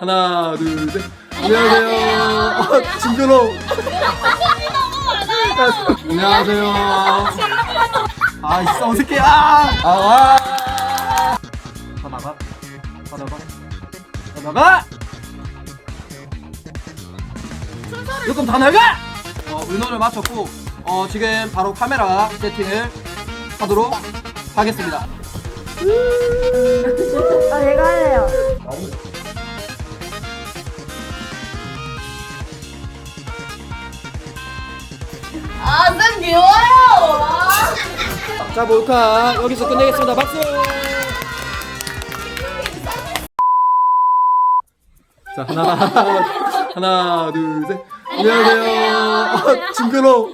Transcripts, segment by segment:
하나, 둘, 셋. 안녕하세요. 어, 징그러워. 안녕하세요. 아, 이 어색해. 아, 아, 와. 다 나가. 다 나가. 다 나가. 조금 다 나가. 어, 의논을 마쳤고, 어, 지금 바로 카메라 세팅을 하도록 하겠습니다. 자, 몰카 여기서 끝내겠습니다. 박수. 자, 하나, 하나, 둘, 셋. 안녕하세요. 어, 징그러워.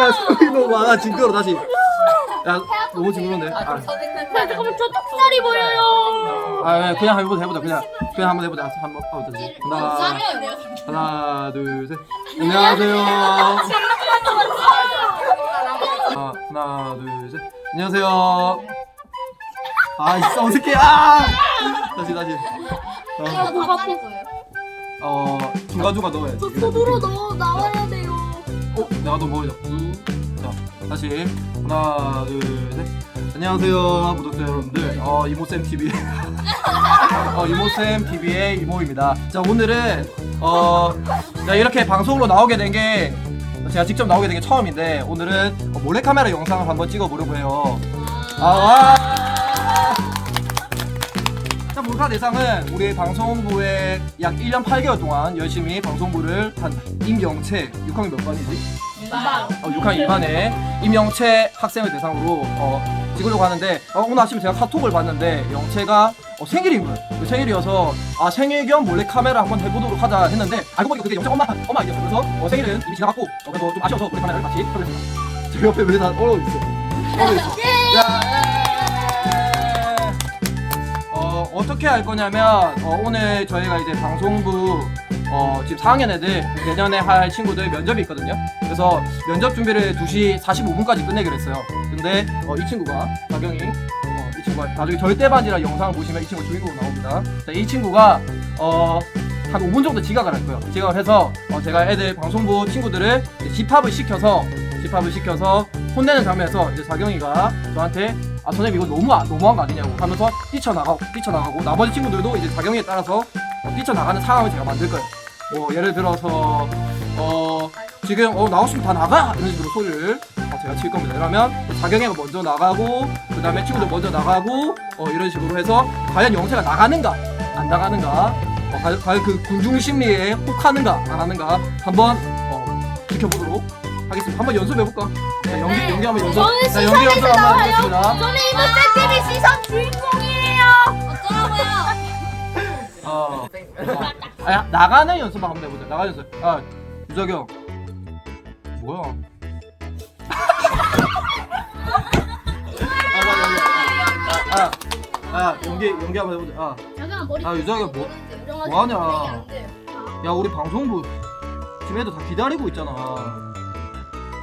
야, 소리 너무 많아. 징그러워, 다시. 야, 너무 징그러운데. 아, 잠깐만, 저 턱살이 보여요. 아, 네, 그냥 해보자, 해보자. 그냥, 그냥 한번 해보자. 한번 해보자. 하나, 하나, 둘, 셋. 안녕하세요. 아, 하나, 둘, 셋. 안녕하세요. 아, 있어, 어색해. 아! 다시, 다시. 어, 뭐가 거예요? 어 중간중간 넣어야지. 저 손으로 넣어 나와야 돼요. 어, 내가 너 머리 잡고. 자, 다시. 하나, 둘, 셋. 안녕하세요, 구독자 여러분들. 어, 이모쌤 TV. 어, 이모쌤 TV의 이모입니다. 자, 오늘은, 어, 자, 이렇게 방송으로 나오게 된 게, 제가 직접 나오게 된 게 처음인데, 오늘은 어, 몰래카메라 영상을 한번 찍어보려고 해요. 아, 와! 자, 몰카 대상은 우리 방송부에 약 1년 8개월 동안 열심히 방송부를 한 임영채, 6학년 몇 반이지? 어, 6학년 2반에 임영채 학생을 대상으로 어, 찍으려고 하는데 어, 오늘 아침에 제가 카톡을 봤는데 영채가 어, 생일인 거예요. 그 생일이어서 아 생일 겸 몰래 카메라 한번 해보도록 하자 했는데 알고 보니까 그게 영채 엄마 엄마 아이디어 그래서 어, 생일은 이미 지나갔고 어, 그래서 좀 아쉬워서 몰래 카메라를 같이 하겠습니다. 저 옆에 왜다 얼어 있어? 얼어 있어. 자, 어, 어떻게 할 거냐면 어, 오늘 저희가 이제 방송부 어, 지금 4학년 애들 내년에 할 친구들 면접이 있거든요. 그래서 면접 준비를 2시 45분까지 끝내기로 했어요. 근데 어, 이 친구가 박영이 어, 이 친구가 나중에 절대반지라 영상을 보시면 이 친구 주인공으로 나옵니다. 자, 이 친구가 어, 한 5분 정도 지각을 할 거예요. 지각을 해서 어, 제가 애들 방송부 친구들을 집합을 시켜서 집합을 시켜서 혼내는 장면에서 이제 자경이가 저한테 아 선생님 이거 너무 아- 너무한 거 아니냐고 하면서 뛰쳐나가고 뛰쳐나가고 나머지 친구들도 이제 자경이에 따라서 어, 뛰쳐나가는 상황을 제가 만들 거예요. 뭐 예를 들어서 어 지금 어 나오시면 다 나가 이런 식으로 소리를 어, 제가 칠 겁니다. 그러면 자경이가 먼저 나가고 그 다음에 친구들 먼저 나가고 어 이런 식으로 해서 과연 영세가 나가는가 안 나가는가 어, 과연, 과연 그 군중 심리에 혹하는가 안 하는가 한번 어, 지켜보도록 하겠습니다. 한번 연습해볼까? 자, 연기 연기 한번 연습. 저는 자 연기 연습 한번 해보겠습니다. 저는 이번 쌤TV 시선 주인공이에요. 어. 아, 야, 나가는 연습 한번 해보자. 나가는 연습. 아, 유석영. 뭐야? 아, 아, 아, 아, 연기, 연기 한번 해보자. 아, 잠깐 머리. 아, 유석영 뭐, 뭐 하냐? 야, 우리 방송부 지금 애들 다 기다리고 있잖아.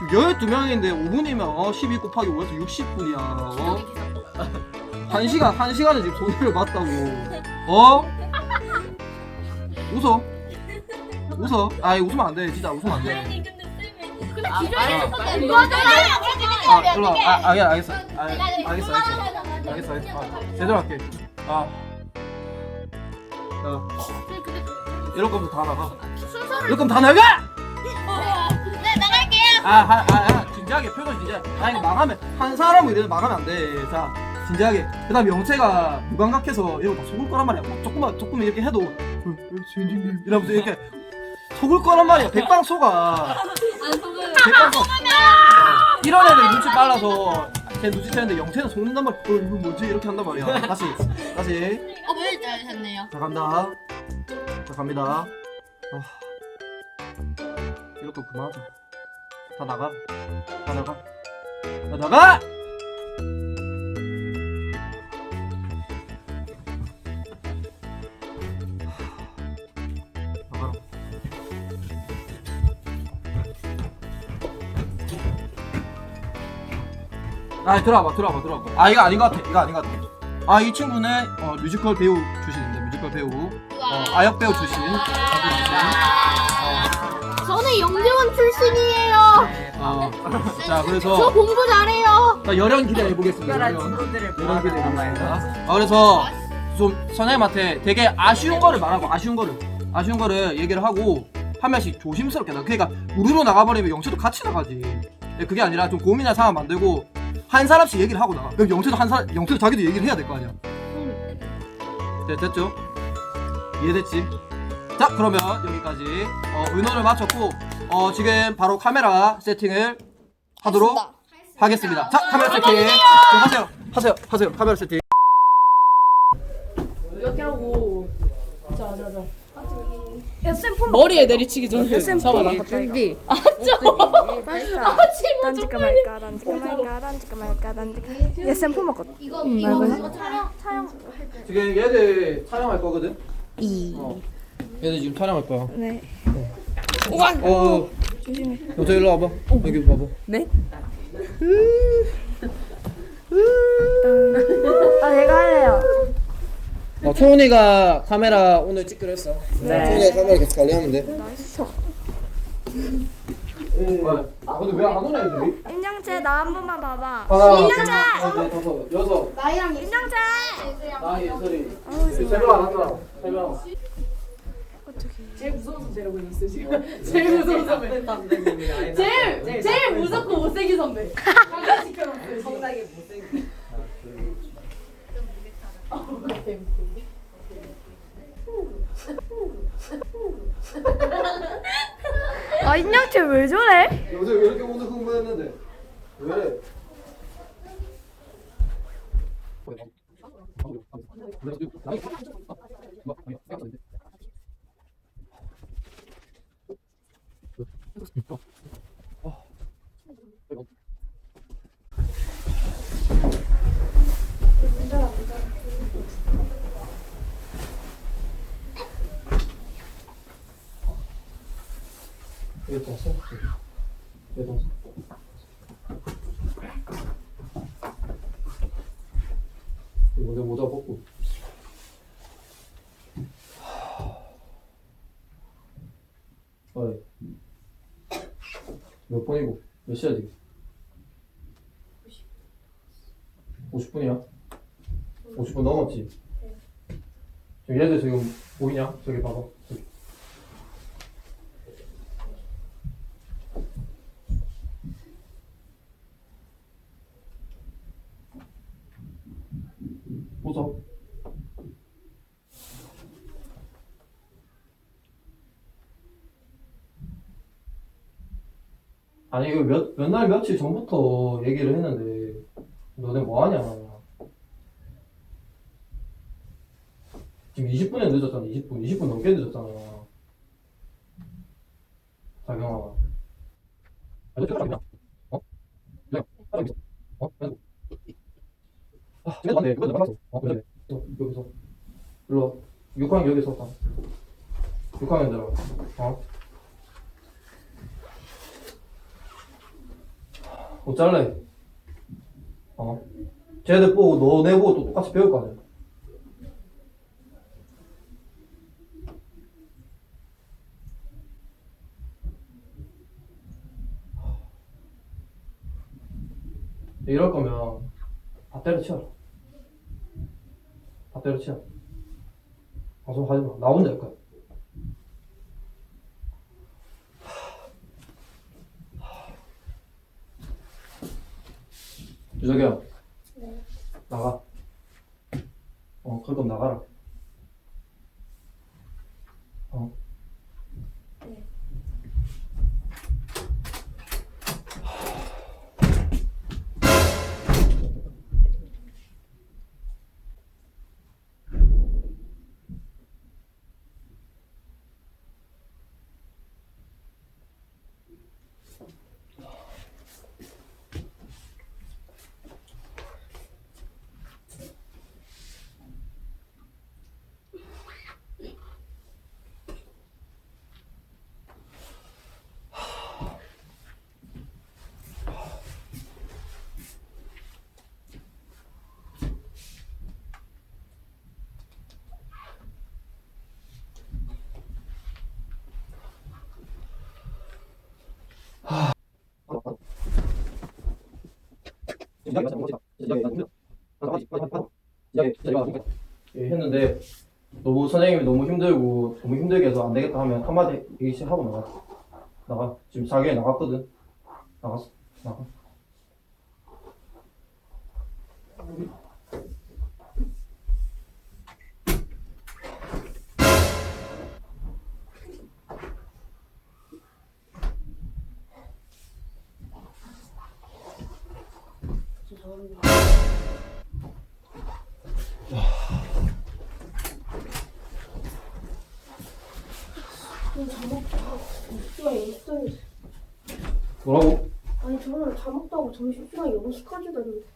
지금 12명인데 5분이면 어, 12 곱하기 5에서 60분이야. 어? 한 시간, 한 시간에 지금 소리를 봤다고. 어? 웃어. 웃어. 아이, 웃으면 안 돼. 진짜 웃으면 안 돼. 근데 아, 기절했었는데 아. 아, 일로 와. 아, 아, 예, 알겠어. 아, 알겠어, 알겠어. 알겠어, 알겠어. 아, 제대로 할게. 아. 야, 이럴 거면 다 나가. 이럴 거면 다 나가! 네 나갈게요. 아, 아, 아, 아, 진지하게 표정 진지하게. 아니, 망하면, 한 사람은 이래도 망하면 안 돼. 자, 진지하게. 그 다음 영채가 무감각해서 이러고 다 속을 거란 말이야. 뭐 조금만, 조금 이렇게 해도, 선생님. 이러면서 이렇게 속을 거란 말이야. 백방 속아. 백방 속. 이런 애들 눈치 빨라서 걔 눈치채는데 영채는 속는단 말이야. 어, 이거 뭐지? 이렇게 한단 말이야. 다시, 다시. 어, 왜 잘하셨네요. 자, 간다. 자, 갑니다. 아, 이것도 그만하자. 다 나가. 다 나가. 다 나가! 아, 들어와봐, 들어와봐, 들어와봐. 아, 이거 아닌 것 같아. 이거 아닌 것 같아. 아, 이 친구는 어, 뮤지컬 배우 출신인데, 뮤지컬 뮤지컬 배우 어, 아역 배우 출신 출신 저는 영재원 출신이에요. 어, 자 저 그래서 공부 잘해요. 자, 열연 기대해 보겠습니다 열연 열연 기대해 보겠습니다 아, 그래서 좀 선생님한테 되게 아쉬운 거를 말하고 아쉬운 거를 아쉬운 거를 얘기를 하고 한 명씩 조심스럽게 나 그러니까 우르르 나가버리면 영채도 같이 나가지 예, 그게 아니라 좀 고민할 상황 만들고 한 사람씩 얘기를 하고 나가. 그럼 영채도 한 사람 영채도 자기도 얘기를 해야 될 거 아니야. 네, 됐죠? 이해됐지? 자 그러면 여기까지. 어, 의논을 마쳤고 어, 지금 바로 카메라 세팅을 하도록 하겠습니다. 자 카메라 세팅. 좀 하세요. 하세요. 하세요. 카메라 세팅. 머리에 내리치기 전에 잡아라. 준비. 아, 던질까? 말까 던질까? 말까 던질까? 말까 던질까 얘 샘플 먹거든 이거 이거 이거 촬영 촬영. 지금 얘들 촬영할 거거든? 이. 어. 얘들 지금 촬영할 거야. 네. 어. 조심해 여자 일로 와봐. 여기 봐봐. 네? 아 내가 할래요. 어, 초은이가 카메라 오늘 찍기로 했어. 네. 초은이가 카메라 계속 관리하면 돼 아 근데 왜 안 오냐 애들이? 인형체 나한 번만 봐봐. 하나 인형체! 둘, 셋, 다섯 여섯. 나이랑 인형체! 나 예설이. 어우 세명 안 왔잖아 세명 제일 무서운 선배 이러고 있었어요 지금. 제일 무서운 선배. 제일 제일 무섭고 못생긴 선배. 못생긴. 아 인형체 왜 저래? 요새 왜 이렇게 오늘 흥분했는데 왜 떴어? 여기 떴어? 이거 먼저 모자 벗고 어이 몇 번이고 몇 시야 지금? 50분이야? 50분 넘었지? 지금 얘들 지금 보이냐? 저기 봐봐 저기. 웃어. 아니 이거 몇 몇 날 며칠 전부터 얘기를 했는데 너네 뭐 하냐? 지금 20분에 늦었잖아. 20분. 20분 넘게 늦었잖아. 자경아. 아. 어? 있어. 어? 그래도. 아, 집에 갔네. 그거 봤어. 어, 그래. 어, 여기서. 일로 와. 6학년 여기서 가. 6학년들아. 어? 어쩔래? 어? 쟤들 보고 너네 보고 또 똑같이 배울 거 아니야? 이럴 거면 다 때려치워라. 다 때려치워. 방송 하지 마. 나 혼자 할 거야. 유석이야. 나가. 어, 거면 나가라. 어. 했는데 너무 선생님이 너무 힘들고 너무 힘들게 해서 안 되겠다 하면 한마디 얘기씩 하고 나가. 나가. 지금 자기에 나갔거든. 나갔어. 나가 뭐라고? 아니 저는 잘 먹다고 점심시간 영시까지 됐는데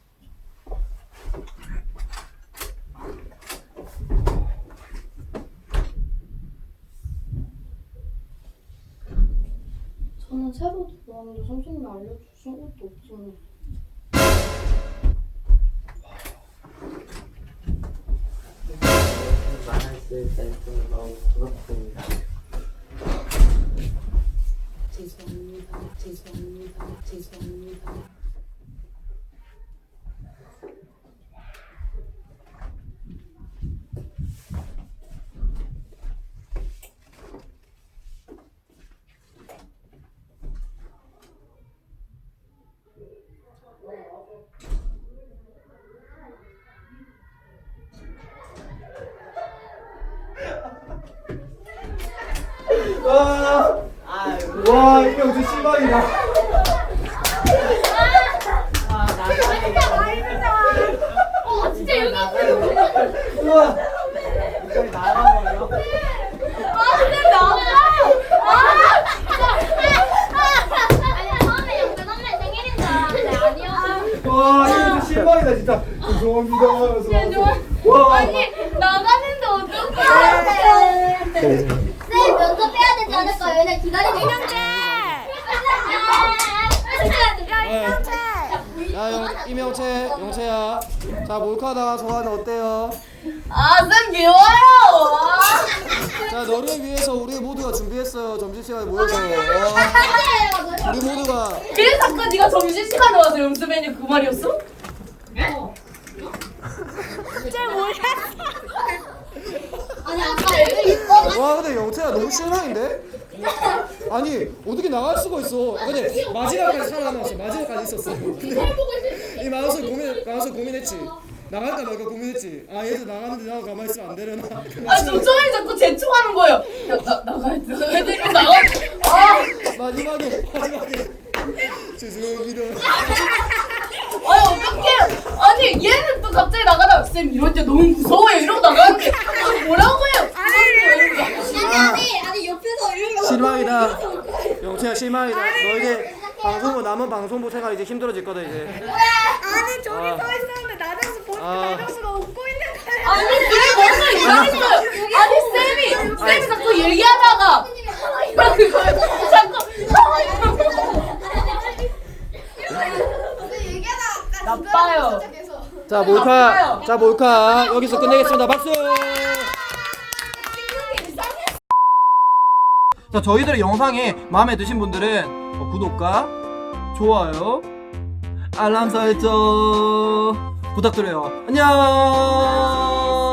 저는 새로 들어왔는데 선생님이 알려주신 것도 없잖아요 많았을 때좀 너무 와, 와 이게 무슨 실망이다. 어 진짜 여기 우와 이걸 나가버려. 아 근데 나와요 아니 처음에 영배 선배 생일인 줄 알았는데 아니었어 와 이게 무슨 실망이다. 진짜 죄송합니다. 와 나가는데 어떡해 쌤 면접 해야 되지 않을까요? 얘네 기다리고 있는데 야, 영, 이명채, 영채야. 자, 몰카다가 좋아하는 어때요? 아쌤 귀여워요. 자, 너를 위해서 우리 모두가 준비했어요. 점심시간에 모여서. 어, 우리 모두가. 그래서 아까 네가 점심 시간에 와서 연습 메뉴 그 말이었어? 아니 아까 애들 이뻐 와, 근데 영채야 너무 실망인데? 아니, 어떻게 나갈 수가 있어. 아, 근데 마지막까지 살아남았어. 마지막까지 있었어. 근데 이 마음속 고민, 마음속 고민했지. 나갈까 말까 고민했지. 아, 얘도 나가는데 나가 가만히 있으면 안 되려나. 아 정정이 자꾸 재촉하는 거예요. 야, 나 나가야 돼. 나가야 돼. 이거 나가. 아, 마지막에, 마지막에. 죄송합니다. 아니 어떡해. 아니 얘는 또 갑자기 나가다 쌤 이럴 때 너무 무서워요. 이러고 나가는데 뭐라고요? 아니 아니 아니 옆에서 이러고 영채야 실망이다. 너에게 방송부 남은 방송부 생활 이제 힘들어질 거다 이제. 아니 저기 아. 서 있었는데 나정수 보니까 아. 나정수가 웃고 있는 거야. 아니 그게 뭔가 이상했어요. 아니 쌤이 쌤이 자꾸 얘기하다가 이렇게 자꾸 나빠요. 자 몰카, 자 몰카 여기서 끝내겠습니다. 박수. 자 저희들의 영상이 마음에 드신 분들은 어, 구독과 좋아요, 알람 설정 부탁드려요. 안녕.